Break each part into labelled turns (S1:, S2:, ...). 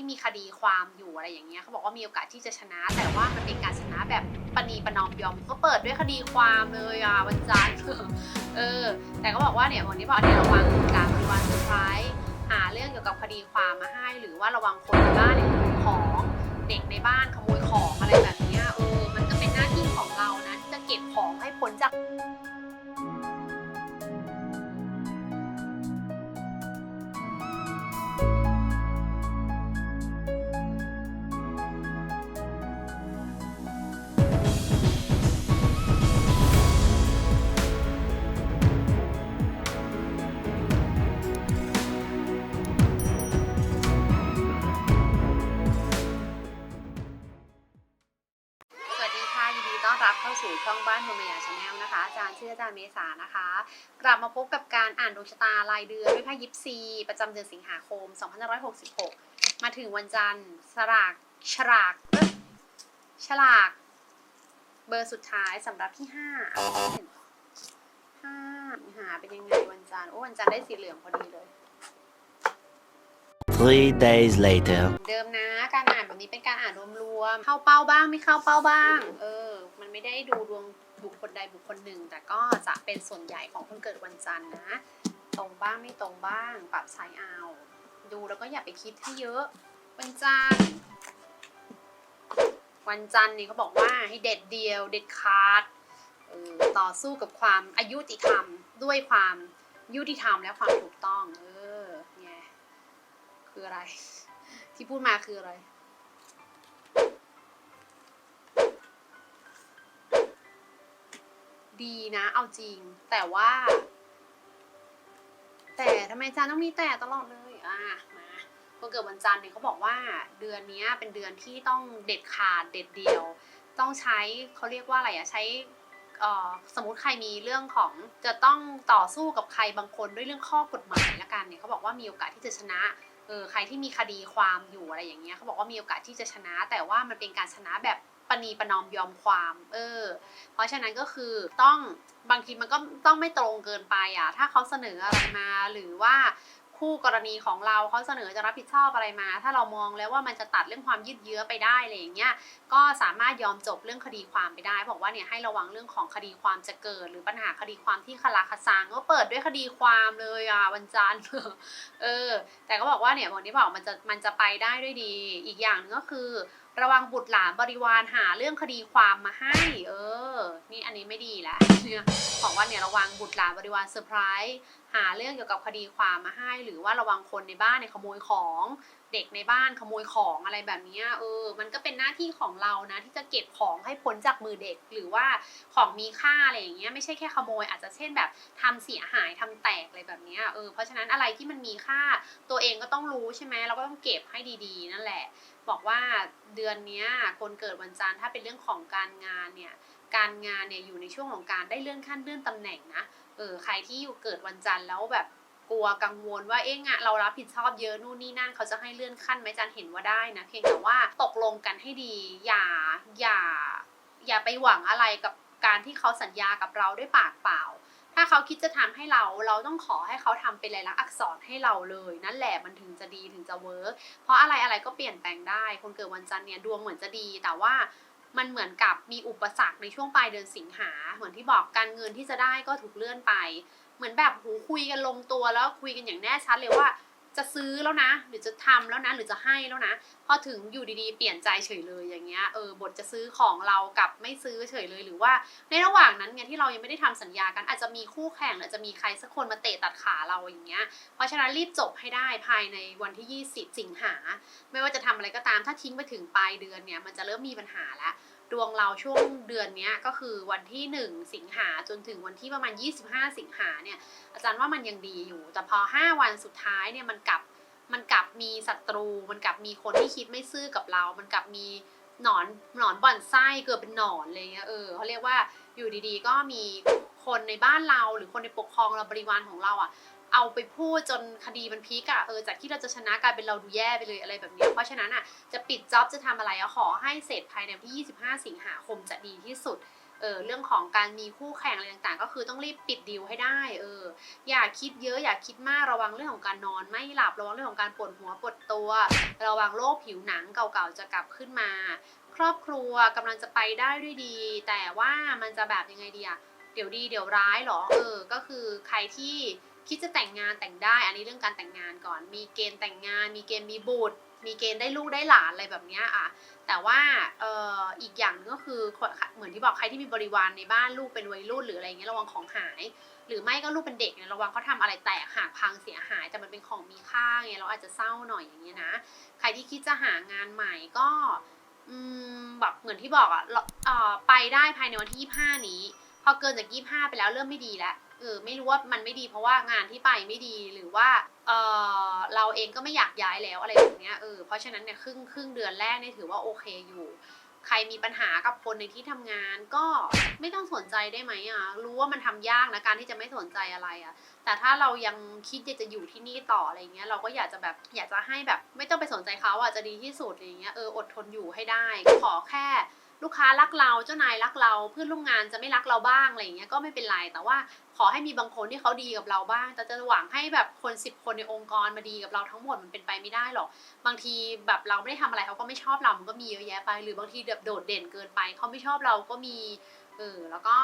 S1: ที่มีคดีความอยู่อะไรอย่างเงี้ยเขาบอกว่ามีโอกาสที่จะชนะ แต่ว่ามันเป็นการชนะแบบปณีประนอมยอมก็เปิดด้วยคดีความเลยอะวันจันทร์เออ แต่ก็บอกว่าเนี่ยวันนี้บอกเนี่ยระวังการปฏิวัติเซอร์ไพรส์หาเรื่องเกี่ยวกับคดีความมาให้ หรือว่าระวังคนในบ้านเนี่ยขโมยของเด็กในบ้านขโมยของอะไรแบบเนี้ยเออ มันก็เป็นหน้าที่ของเรานะที่จะเก็บของให้พ้นจาก เมษานะคะ กลับมาพบกับการอ่านดวงชะตารายเดือนด้วยค่ะยิปซี ประจำเดือนสิงหาคม 2566 มาถึงวันจันทร์สลากฉลากเอ้ยฉลาก เบอร์สุดท้ายสำหรับที่ห้าห้าหาเป็นยังไงวันจันทร์โอ้วันจันทร์ได้สีเหลืองพอดีเลย
S2: Three days later.
S1: เหมือนเดิมนะการอ่านแบบนี้เป็นการอ่านรวมๆเข้าเป้าบ้างไม่เข้าเป้าบ้าง เออ มันไม่ได้ดูดวง บุคคลใดบุคคลหนึ่ง แต่ก็จะเป็นส่วนใหญ่ของคนเกิดวันจันทร์นะ ตรงบ้างไม่ตรงบ้าง ปรับใช้เอา ดูแล้วก็อย่าไปคิดให้เยอะ วันจันทร์วันจันทร์นี่เขาบอกว่าให้เด็ดเดียว เด็ดขาดต่อสู้กับความอายุติธรรมด้วยความยุติธรรมและความถูกต้อง เออไงคืออะไร ที่พูดมาคืออะไร ดีนะเอาจริง แต่ว่า แต่ทำไมจารย์ต้องมีแต่ตลอดเลยอะมาคนเกิดวันจันทร์เนี่ยเขาบอกว่าเดือนนี้เป็นเดือนที่ต้องเด็ดขาดเด็ดเดียว ต้องใช้เขาเรียกว่าอะไรอะใช้สมมติใครมีเรื่องของจะต้องต่อสู้กับใครบางคนด้วยเรื่องข้อกฎหมายละกันเนี่ยเขาบอกว่ามีโอกาสที่จะชนะเออใครที่มีคดีความอยู่อะไรอย่างเงี้ยเขาบอกว่ามีโอกาสที่จะชนะ แต่ว่ามันเป็นการชนะแบบ ปณีประนอมยอมความ เออ เพราะฉะนั้นก็คือต้องบางทีมันก็ต้องไม่ตรงเกินไปอะ ถ้าเขาเสนออะไรมาหรือว่าคู่กรณีของเราเขาเสนอจะรับผิดชอบอะไรมา ถ้าเรามองแล้วว่ามันจะตัดเรื่องความยืดเยื้อไปได้อะไรอย่างเงี้ยก็สามารถยอมจบเรื่องคดีความไปได้บอกว่าเนี่ยให้ระวังเรื่องของคดีความจะเกิด หรือปัญหาคดีความที่คลาคาซังก็เปิดด้วยคดีความเลยอะวันจันทร์เออ แต่ก็บอกว่าเนี่ยวันนี้บอกมันจะมันจะไปได้ด้วยดี อีกอย่างหนึงก็คือ ระวังบุตรหลานบริวารหาเรื่องคดีความมาให้ เออ นี่อันนี้ไม่ดีแล้วเนี่ยบองวันเนี่ยระวังบุตรหลานบริวารเซอร์ไพรส์ หาเรื่องเกี่ยวกับคดีความมาให้ หรือว่าระวังคนในบ้านเนี่ยขโมยของเด็กในบ้านขโมยของอะไรแบบนี้เออ มันก็เป็นหน้าที่ของเรานะ ที่จะเก็บของให้พ้นจากมือเด็ก หรือว่าของมีค่าอะไรอย่างเงี้ยไม่ใช่แค่ขโมย อาจจะเช่นแบบทำเสียหายทำแตกอะไรแบบนี้เออเพราะฉะนั้นอะไรที่มันมีค่าตัวเองก็ต้องรู้ใช่ไหมเราก็ต้องเก็บให้ดีๆ นั่นแหละ บอกว่าเดือนนี้คนเกิดวันจันทร์ถ้าเป็นเรื่องของการงานเนี่ยการงานเนี่ยอยู่ในช่วงของการได้เลื่อนขั้นเลื่อนตำแหน่งนะ เออใครที่อยู่เกิดวันจันทร์แล้วแบบกลัวกังวลว่าเอ๊ะงานเรารับผิดชอบเยอะนู่นนี่นั่นเขาจะให้เลื่อนขั้นไหมจันเห็นว่าได้นะเพียงแต่ว่าตกลงกันให้ดี อย่าอย่าอย่าไปหวังอะไรกับการที่เขาสัญญากับเราด้วยปากเปล่า ถ้าเขาคิดจะทำให้เรา เราต้องขอให้เขาทำเป็นลายลักษณ์อักษรให้เราเลย นั่นแหละมันถึงจะดีถึงจะเวิร์กเพราะอะไรอะไรก็เปลี่ยนแปลงได้ คนเกิดวันจันทร์เนี่ยดวงเหมือนจะดี แต่ว่า มันเหมือนกับมีอุปสรรคในช่วงปลายเดือนสิงหา เหมือนที่บอกการเงินที่จะได้ก็ถูกเลื่อนไป เหมือนแบบหูคุยกันลงตัวแล้วคุยกันอย่างแน่ชัดเลยว่า จะซื้อแล้วนะ หรือจะทำแล้วนะ หรือจะให้แล้วนะ พอถึงอยู่ดีๆ เปลี่ยนใจเฉยเลยอย่างเงี้ย เออบทจะซื้อของเรากับไม่ซื้อเฉยเลย หรือว่าในระหว่างนั้นไงที่เรายังไม่ได้ทำสัญญากันอาจจะมีคู่แข่งหรือจะมีใครสักคนมาเตะตัดขาเราอย่างเงี้ย เพราะฉะนั้นรีบจบให้ได้ภายในวันที่ 20 สิงหา ไม่ว่าจะทำอะไรก็ตาม ถ้าทิ้งไปถึงปลายเดือนเนี่ยมันจะเริ่มมีปัญหาแล้ว ดวงเราช่วงเดือนนี้ก็คือวันที่ 1 สิงหาจนถึงวันที่ประมาณ 25 สิงหาเนี่ยอาจารย์ว่ามันยังดีอยู่ แต่พอ 5 วันสุดท้ายเนี่ยมันกลับมันกลับมีศัตรู มันกลับมีคนที่คิดไม่ซื่อกับเรา มันกลับมีหนอนหนอนบ่อนไส้เกิดเป็นหนอนอะไรเงี้ยเออเขาเรียกว่าอยู่ดีๆ ก็มีคนในบ้านเราหรือคนในปกครองเราบริวารของเราอะ เอาไปพูดจนคดีมันพลิกอะเออจากที่เราจะชนะกลายเป็นเราดูแย่ไปเลยอะไรแบบนี้ เพราะฉะนั้นอะจะปิดจ็อบจะทำอะไรอะขอให้เสร็จภายในวันที่ 25 สิงหาคมจะดีที่สุดเออเรื่องของการมีคู่แข่งอะไรต่างๆ ก็คือต้องรีบปิดดีลให้ได้เอออย่าคิดเยอะอย่าคิดมากระวังเรื่องของการนอน ไม่หลับระวังเรื่องของการปวดหัวปวดตัว ระวังโรคผิวหนังเก่าๆจะกลับขึ้นมา ครอบครัวกำลังจะไปได้ด้วยดี แต่ว่ามันจะแบบยังไงดีอะเดี๋ยวดีเดี๋ยวร้ายเหรอเออก็คือใครที่ คิดจะแต่งงานแต่งได้ อันนี้เรื่องการแต่งงานก่อน มีเกณฑ์แต่งงาน มีเกณฑ์มีบุตร มีเกณฑ์ได้ลูกได้หลานอะไรแบบนี้อะ แต่ว่าเอ่ออีกอย่างนึงก็คือเหมือนที่บอกใครที่มีบริวารในบ้านลูกเป็นวัยรุ่นหรืออะไรเงี้ยระวังของหาย หรือไม่ก็ลูกเป็นเด็กเนี่ยระวังเขาทำอะไรแตกหักพังเสียหายแต่มันเป็นของมีค่าไงเราอาจจะเศร้าหน่อยอย่างเงี้ยนะ ใครที่คิดจะหางานใหม่ก็แบบเหมือนที่บอกอะเราเอ่อไปได้ภายในวันที่ 25 นี้ พอเกินจาก 25 ไปแล้วเริ่มไม่ดีแล้ว เออไม่รู้ว่ามันไม่ดีเพราะว่างานที่ไปไม่ดีหรือว่าเออเราเองก็ไม่อยากย้ายแล้วอะไรแบบเนี้ยเออเพราะฉะนั้นเนี่ยครึ่งครึ่งเดือนแรกเนี่ยถือว่าโอเคอยู่ ใครมีปัญหากับคนในที่ทำงาน ก็ไม่ต้องสนใจได้ไหมอะรู้ว่ามันทำยากนะการที่จะไม่สนใจอะไรอะแต่ถ้าเรายังคิดอยากจะอยู่ที่นี่ต่ออะไรเงี้ยเราก็อยากจะแบบอยากจะให้แบบ ไม่ต้องไปสนใจเขาอะจะดีที่สุดอะไรเงี้ยเอออดทนอยู่ให้ได้ ขอแค่ ลูกค้ารักเราเจ้านายรักเราเพื่อนร่วมงานจะไม่รักเราบ้างอะไรอย่างเงี้ยก็ไม่เป็นไรแต่ว่าขอให้มีบางคนที่เขาดีกับเราบ้าง แต่จะหวังให้แบบคนสิบคนในองค์กรมาดีกับเราทั้งหมดมันเป็นไปไม่ได้หรอก บางทีแบบเราไม่ได้ทำอะไรเขาก็ไม่ชอบเรา มันก็มีเยอะแยะไป หรือบางทีแบบโดดเด่นเกินไป เขาไม่ชอบเราก็มี เออแล้วก็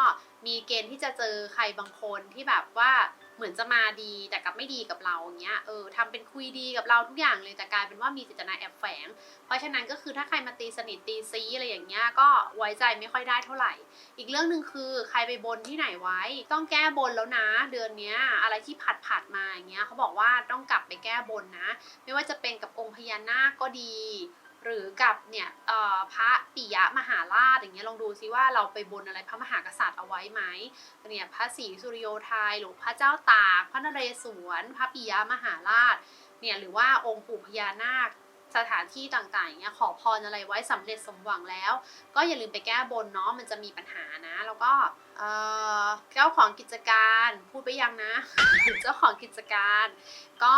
S1: มีเกณฑ์ที่จะเจอใครบางคนที่แบบว่าเหมือนจะมาดีแต่กลับไม่ดีกับเราอย่างเงี้ยเออทำเป็นคุยดีกับเราทุกอย่างเลยแต่กลายเป็นว่ามีเจตนาแอบแฝง เพราะฉะนั้นก็คือถ้าใครมาตีสนิทตีซีอะไรอย่างเงี้ยก็ไว้ใจไม่ค่อยได้เท่าไหร่ อีกเรื่องหนึ่งคือใครไปบนที่ไหนไว้ ต้องแก้บนแล้วนะ เดือนเนี้ยอะไรที่ผัดผัดมาอย่างเงี้ยเขาบอกว่าต้องกลับไปแก้บนนะ ไม่ว่าจะเป็นกับองค์พญานาคก็ดี หรือกับเนี่ยพระปิยะมหาราชอย่างเงี้ยลองดูซิว่าเราไปบนอะไรพระมหากษัตริย์เอาไว้ไหมเนี่ยพระศรีสุริโยไทยหรือพระเจ้าตากพระนเรศวรพระปิยะมหาราชเนี่ยหรือว่าองค์ปู่พญานาคสถานที่ต่างๆอย่างเงี้ยขอพรอะไรไว้สำเร็จสมหวังแล้ว ก็อย่าลืมไปแก้บนเนาะมันจะมีปัญหานะ แล้วก็เจ้าของกิจการพูดไปยังนะ เจ้าของกิจการ ก็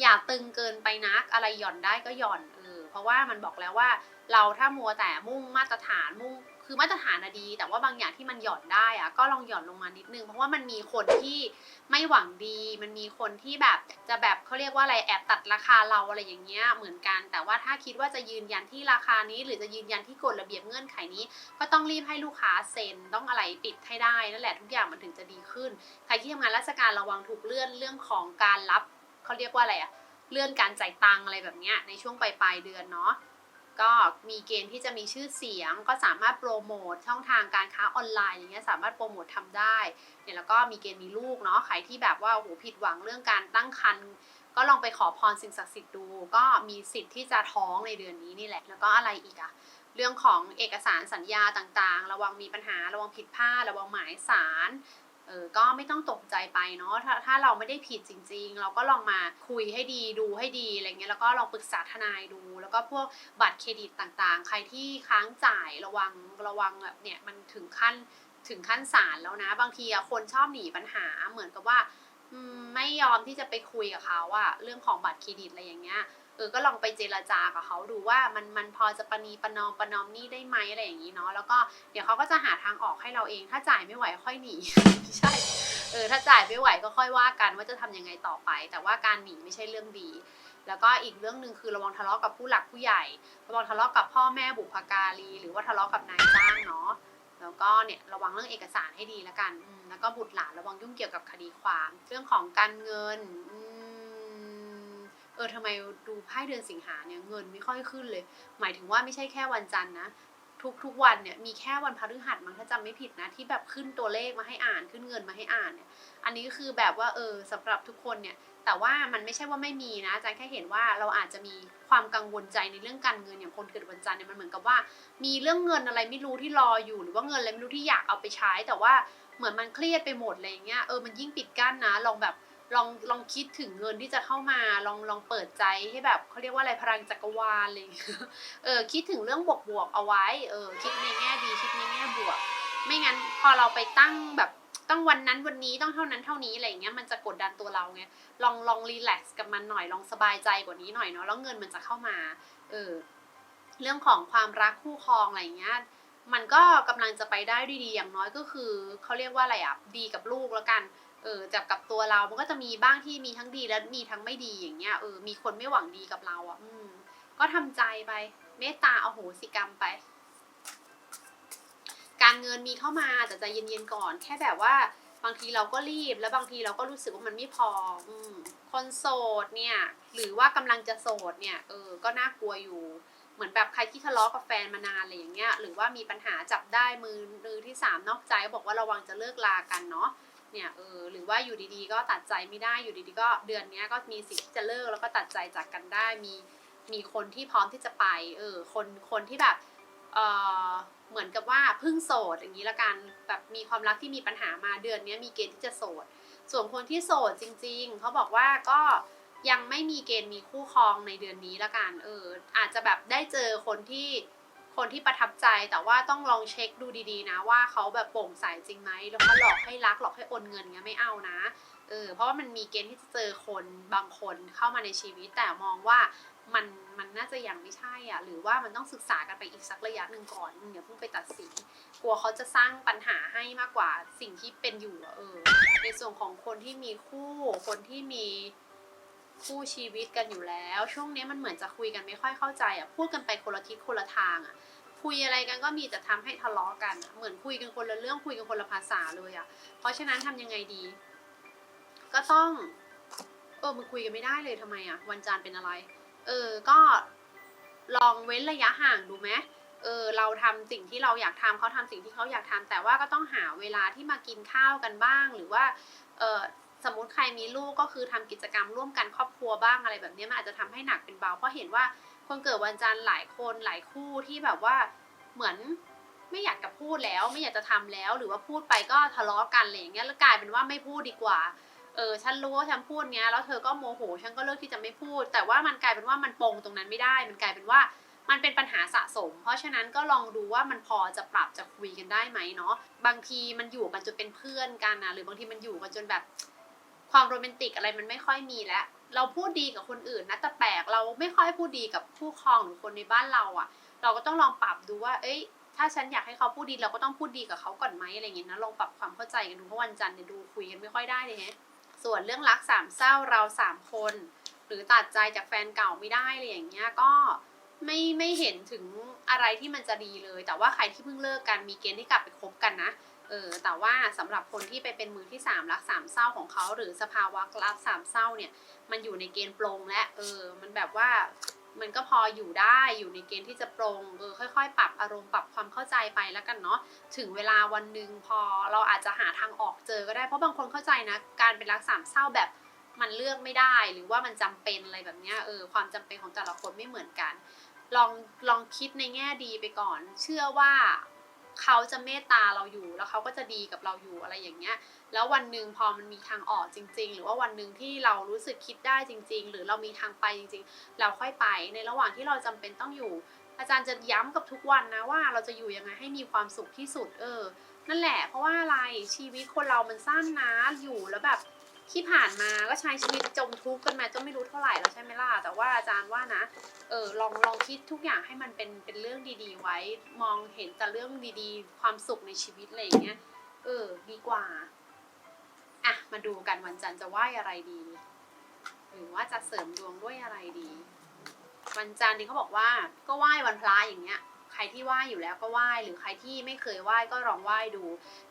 S1: อย่าตึงเกินไปนักอะไรหย่อนได้ก็หย่อน ราะว่ามันบอกแล้วว่าเราถ้ามัวแต่มุ่งมาตรฐานมุ่งคือมาตรฐานอะดี แต่ว่าบางอย่างที่มันหย่อนได้อะก็ลองหย่อนลงมานิดนึง เพราะว่ามันมีคนที่ไม่หวังดี มันมีคนที่แบบจะแบบเขาเรียกว่าอะไรแอบตัดราคาเราอะไรอย่างเงี้ยเหมือนกัน แต่ว่าถ้าคิดว่าจะยืนยันที่ราคานี้ หรือจะยืนยันที่กฎระเบียบเงื่อนไขนี้ ก็ต้องรีบให้ลูกค้าเซ็นต้องอะไรปิดให้ได้นั่นแหละทุกอย่างมันถึงจะดีขึ้น ใครที่ทำงานราชการระวังถูกเลื่อนเรื่องของการรับเขาเรียกว่าอะไรอะ เลื่อนการจ่ายตังอะไรแบบนี้ในช่วงปลายปลายเดือนเนาะก็มีเกณฑ์ที่จะมีชื่อเสียง ก็สามารถโปรโมทช่องทางการค้าออนไลน์อย่างเงี้ยสามารถโปรโมททำได้เนี่ยแล้วก็มีเกณฑ์มีลูกเนาะใครที่แบบว่าโอ้โหผิดหวังเรื่องการตั้งครรภ์ก็ลองไปขอพรสิ่งศักดิ์สิทธิ์ดู ก็มีสิทธิ์ที่จะท้องในเดือนนี้นี่แหละ แล้วก็อะไรอีกอะเรื่องของเอกสารสัญญาต่างๆ ระวังมีปัญหาระวังผิดพลาดระวังหมายสาร เออก็ไม่ต้องตกใจไปเนาะถ้าถ้าเราไม่ได้ผิดจริง ๆ เราก็ลองมาคุยให้ดีดูให้ดีอะไรเงี้ยแล้วก็ลองปรึกษาทนายดู แล้วก็พวกบัตรเครดิตต่างๆ ใครที่ค้างจ่ายระวังระวังแบบเนี่ยมันถึงขั้นถึงขั้นศาลแล้วนะ บางทีอะคนชอบหนีปัญหาเหมือนกับว่าไม่ยอมที่จะไปคุยกับเขาอะเรื่องของบัตรเครดิตอะไรอย่างเงี้ย เออก็ลองไปเจรจากับเขาดูว่ามันมันพอจะประนีประนอมประนอมนี่ได้ไหมอะไรอย่างนี้เนาะแล้วก็เดี๋ยวเขาก็จะหาทางออกให้เราเองถ้าจ่ายไม่ไหวค่อยหนีไม่ใช่เออถ้าจ่ายไม่ไหวก็ค่อยว่ากันว่าจะทำยังไงต่อไป แต่ว่าการหนีไม่ใช่เรื่องดี แล้วก็อีกเรื่องหนึ่งคือระวังทะเลาะกับผู้หลักผู้ใหญ่ ระวังทะเลาะกับพ่อแม่บุพการี หรือว่าทะเลาะกับนายจ้างเนาะแล้วก็เนี่ยระวังเรื่องเอกสารให้ดีแล้วกันแล้วก็บุตรหลานระวังยุ่งเกี่ยวกับคดีความ เรื่องของการเงินอื เออทำไมดูไพ่เดือนสิงหาเนี่ยเงินไม่ค่อยขึ้นเลย หมายถึงว่าไม่ใช่แค่วันจันทร์นะทุกทุกวันเนี่ยมีแค่วันพฤหัสมั้งถ้าจำไม่ผิดนะที่แบบขึ้นตัวเลขมาให้อ่านขึ้นเงินมาให้อ่านเนี่ยอันนี้ก็คือแบบว่าเออสำหรับทุกคนเนี่ยแต่ว่ามันไม่ใช่ว่าไม่มีนะอาจารย์แค่เห็นว่าเราอาจจะมีความกังวลใจในเรื่องการเงินอย่างคนเกิดวันจันทร์เนี่ยมันเหมือนกับว่า มีเรื่องเงินอะไรไม่รู้ที่รออยู่ หรือว่าเงินอะไรไม่รู้ที่อยากเอาไปใช้ แต่ว่าเหมือนมันเครียดไปหมดอะไรอย่างเงี้ยเออมันยิ่งปิดกั้นนะลองแบบ ลองลองคิดถึงเงินที่จะเข้ามาลองลองเปิดใจให้แบบเขาเรียกว่าอะไรพลังจักรวาลอะไรอย่างเงี้ยเออคิดถึงเรื่องบวกบวกเอาไว้เออคิดในแง่ดีคิดในแง่บวก ไม่งั้นพอเราไปตั้งแบบต้องวันนั้นวันนี้ต้องเท่านั้นเท่านี้อะไรอย่างเงี้ยมันจะกดดันตัวเราไงลองลองรีแลกซ์กับมันหน่อยลองสบายใจกว่านี้หน่อยเนาะแล้วเงินมันจะเข้ามาเออเรื่องของความรักคู่ครองอะไรอย่างเงี้ย มันก็กำลังจะไปได้ด้วยดีอย่างน้อยก็คือเขาเรียกว่าอะไรอะดีกับลูกแล้วกันเออจากกับตัวเรา มันก็จะมีบ้างที่มีทั้งดีและมีทั้งไม่ดีอย่างเงี้ยเออมีคนไม่หวังดีกับเราอะอืมก็ทำใจไป เมตตาเอาโหสิกรรมไป การเงินมีเข้ามาแต่ใจเย็นๆก่อน แค่แบบว่าบางทีเราก็รีบแล้วบางทีเราก็รู้สึกว่ามันไม่พออืมคนโสดเนี่ย หรือว่ากำลังจะโสดเนี่ยเออก็น่ากลัวอยู่ เหมือนแบบใครที่ทะเลาะกับแฟนมานานอะไรอย่างเงี้ยหรือว่ามีปัญหาจับได้มือมือที่สามนอกใจบอกว่าระวังจะเลิกลากันเนาะเนี่ยเออหรือว่าอยู่ดีๆ ก็ตัดใจไม่ได้อยู่ดีๆ ก็เดือนนี้ก็มีสิทธิ์ที่จะเลิกแล้วก็ตัดใจจากกันได้มีมีคนที่พร้อมที่จะไปเออคนคนที่แบบเออเหมือนกับว่าเพึ่งโสดอย่างนี้ละกันแบบมีความรักที่มีปัญหามาเดือนนี้มีเกณฑ์ที่จะโสด ส่วนคนที่โสดจริง ๆเขาบอกว่าก็ ยังไม่มีเกณฑ์มีคู่ครองในเดือนนี้ละกันเอออาจจะแบบได้เจอคนที่คนที่ประทับใจแต่ว่าต้องลองเช็คดูดีๆนะ ว่าเขาแบบโปร่งใสจริงไหมแล้วก็หลอกให้รักหลอกให้โอนเงินเงี้ยไม่เอานะเออเพราะว่ามันมีเกณฑ์ที่จะเจอคนบางคนเข้ามาในชีวิต แต่มองว่ามันมันน่าจะยังไม่ใช่อะหรือว่ามันต้องศึกษากันไปอีกสักระยะหนึ่งก่อนมึงอย่าเพิ่งไปตัดสินกลัวเขาจะสร้างปัญหาให้มากกว่าสิ่งที่เป็นอยู่เออในส่วนของคนที่มีคู่คนที่มี คู่ชีวิตกันอยู่แล้ว ช่วงนี้มันเหมือนจะคุยกันไม่ค่อยเข้าใจอะพูดกันไปคนละทิศคนละทางอะคุยอะไรกันก็มีแต่ทำให้ทะเลาะกัน เหมือนคุยกันคนละเรื่องคุยกันคนละภาษาเลยอะ เพราะฉะนั้นทำยังไงดี ก็ต้อง เออมึงคุยกันไม่ได้เลยทำไมอะ วันจันทร์เป็นอะไร เออ ก็ลองเว้นระยะห่างดูไหมเออเราทำสิ่งที่เราอยากทำเขาทำสิ่งที่เขาอยากทำแต่ว่าก็ต้องหาเวลาที่มากินข้าวกันบ้าง หรือว่า เออ สมมติใครมีลูกก็คือทำกิจกรรมร่วมกันครอบครัวบ้างอะไรแบบนี้มันอาจจะทำให้หนักเป็นเบาเพราะเห็นว่าคนเกิดวันจันทร์หลายคนหลายคู่ที่แบบว่าเหมือนไม่อยากจะพูดแล้ว ไม่อยากจะทำแล้ว หรือว่าพูดไปก็ทะเลาะกันอะไรอย่างเงี้ยแล้วกลายเป็นว่าไม่พูดดีกว่าเออฉันรู้ว่าฉันพูดเงี้ยแล้วเธอก็โมโหฉันก็เลือกที่จะไม่พูด แต่ว่ามันกลายเป็นว่ามันปงตรงนั้นไม่ได้ มันกลายเป็นว่ามันเป็นปัญหาสะสม เพราะฉะนั้นก็ลองดูว่ามันพอจะปรับจะคุยกันได้ไหมเนาะบางทีมันอยู่กันจนเป็นเพื่อนกันนะหรือบางทีมันอยู่กันจนแบบ ความโรแมนติกอะไรมันไม่ค่อยมีแล้วเราพูดดีกับคนอื่นนะแต่แปลกเราไม่ค่อยพูดดีกับคู่ครองหรือคนในบ้านเราอะ่ะ เราก็ต้องลองปรับดูว่า เอ้ย ถ้าฉันอยากให้เขาพูดดีเราก็ต้องพูดดีกับเขาก่อนไหมอะไรอย่างเงี้ยนะลองปรับความเข้าใจกันดูเพราะวันจันทร์เนี่ยดูคุยกันไม่ค่อยได้เลยฮะส่วนเรื่องรักสามเศร้าเราสามคน หรือตัดใจจากแฟนเก่าไม่ได้อะไรอย่างเงี้ยก็ไม่ไม่เห็นถึงอะไรที่มันจะดีเลย แต่ว่าใครที่เพิ่งเลิกกันมีเกณฑ์ที่กลับไปคบกันนะ เออแต่ว่าสำหรับคนที่ไปเป็นมือที่สามรักสามเศร้าของเขา หรือสภาวะรักสามเศร้าเนี่ย มันอยู่ในเกณฑ์ปรงและเออ มันแบบว่ามันก็พออยู่ได้อยู่ในเกณฑ์ที่จะปรงเออค่อยๆ ปรับอารมณ์ปรับความเข้าใจไปแล้วกันเนาะถึงเวลาวันหนึ่งพอเราอาจจะหาทางออกเจอก็ได้เพราะบางคนเข้าใจนะ การเป็นรักสามเศร้าแบบมันเลือกไม่ได้หรือว่ามันจำเป็นอะไรแบบเนี้ยเออความจำเป็นของแต่ละคนไม่เหมือนกัน ลองลองคิดในแง่ดีไปก่อน เชื่อว่า เขาจะเมตตาเราอยู่แล้วเขาก็จะดีกับเราอยู่อะไรอย่างเงี้ย แล้ววันหนึ่งพอมันมีทางออกจริง ๆ หรือว่าวันหนึ่งที่เรารู้สึกคิดได้จริง ๆ หรือเรามีทางไปจริง ๆ เราค่อยไปในระหว่างที่เราจำเป็นต้องอยู่ อาจารย์จะย้ำกับทุกวันนะว่าเราจะอยู่ยังไงให้มีความสุขที่สุดเออ นั่นแหละเพราะว่าอะไรชีวิตคนเรามันสั้นนะอยู่แล้วแบบ ที่ผ่านมาก็ใช้ชีวิตจมทุกข์กันมาจนไม่รู้เท่าไหร่แล้วใช่ไหมล่ะแต่ว่าอาจารย์ว่านะเออลองลองคิดทุกอย่างให้มันเป็นเป็นเรื่องดีๆ ไว้ มองเห็นแต่เรื่องดีๆ ความสุขในชีวิตอะไรอย่างเงี้ยเออดีกว่าอะมาดูกันวันจันทร์จะไหวอะไรดี หรือว่าจะเสริมดวงด้วยอะไรดี วันจันทร์นี่เขาบอกว่าก็ไหว้วันพระอย่างเงี้ย ใครที่ไหว้อยู่แล้วก็ไหว้หรือใครที่ไม่เคยไหว้ก็ลองไหว้ดู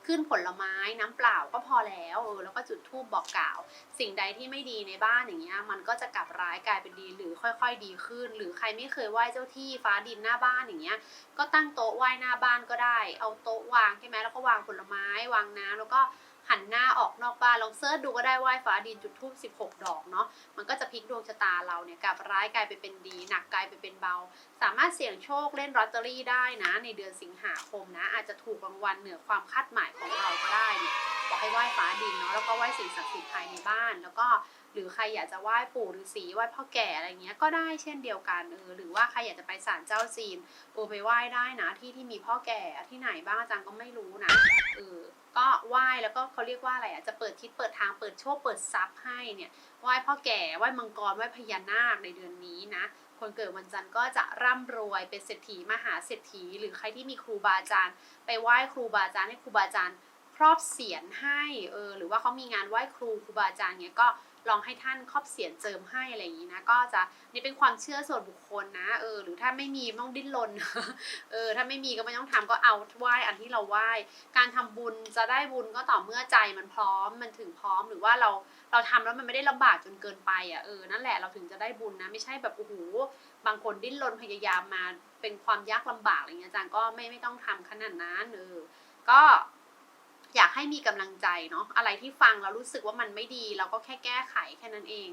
S1: ขึ้นผลไม้น้ำเปล่าก็พอแล้วเออแล้วก็จุดธูปบอกกล่าว สิ่งใดที่ไม่ดีในบ้านอย่างเงี้ยมันก็จะกลับร้ายกลายเป็นดีหรือค่อย ๆ ดีขึ้น หรือใครไม่เคยไหว้เจ้าที่ฟ้าดินหน้าบ้านอย่างเงี้ยก็ตั้งโต๊ะไหว้หน้าบ้านก็ได้ เอาโต๊ะวางใช่ไหมแล้วก็วางผลไม้วางน้ำแล้วก็ หันหน้าออกนอกบ้านลองเซิร์ชดูก็ได้ไหว้ฟ้าดินจุดธูป16 ดอกเนาะมันก็จะพลิกดวงชะตาเราเนี่ยกลับร้ายกลายไปเป็นดี หนักกลายไปเป็นเบา สามารถเสี่ยงโชคเล่นลอตเตอรี่ได้นะ ในเดือนสิงหาคมนะ อาจจะถูกรางวัลเหนือความคาดหมายของเราก็ได้เนี่ยบอกให้ไหว้ฟ้าดินเนาะแล้วก็ไหว้สิ่งศักดิ์สิทธิ์ภายในบ้าน แล้วก็หรือใครอยากจะไหว้ปู่ฤาษีไหว้พ่อแก่อะไรเงี้ยก็ได้เช่นเดียวกันเออหรือว่าใครอยากจะไปศาลเจ้าจีนเออไปไหว้ได้นะที่ที่มีพ่อแก่ที่ไหนบ้างอาจารย์ก็ไม่รู้นะเออ ก็ไหว้แล้วก็เขาเรียกว่าอะไรอะจะเปิดทิศเปิดทางเปิดโชคเปิดทรัพย์ให้เนี่ยไหว้พ่อแก่ไหว้มังกรไหว้พญานาคในเดือนนี้นะคนเกิดวันจันทร์ก็จะร่ำรวยเป็นเศรษฐีมหาเศรษฐี หรือใครที่มีครูบาอาจารย์ ไปไหว้ครูบาอาจารย์ให้ครูบาอาจารย์ครอบเสียนให้เออหรือว่าเขามีงานไหว้ครูครูบาอาจารย์เนี้ยก็ ลองให้ท่านครอบเสียนเจิมให้อะไรอย่างนี้นะ ก็จะนี่เป็นความเชื่อส่วนบุคคลนะเออหรือถ้าไม่มีต้องดิ้นรนเออถ้าไม่มีก็ไม่ต้องทำก็เอาไหว้อันที่เราไหว้การทำบุญจะได้บุญก็ต่อเมื่อใจมันพร้อมมันถึงพร้อมหรือว่าเราเราทำแล้วมันไม่ได้ลำบากจนเกินไปอะเออนั่นแหละเราถึงจะได้บุญนะไม่ใช่แบบโอ้โหบางคนดิ้นรนพยายามมาเป็นความยากลำบากอะไรเงี้ยอาจารย์ก็ไม่ไม่ต้องทำขนาดนั้นเออก็ อยากให้มีกำลังใจเนาะอะไรที่ฟังแล้วรู้สึกว่ามันไม่ดี เราก็แค่แก้ไขแค่นั้นเอง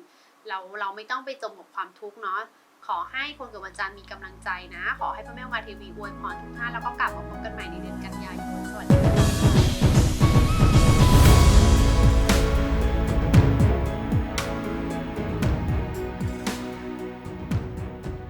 S1: เราเราไม่ต้องไปจมกับความทุกข์เนาะขอให้คนเกิดวันจันทร์มีกำลังใจนะ ขอให้พระแม่มาเทวีอวยพรทุกท่านแล้วก็กลับมาพบกันใหม่ในเดือนกัน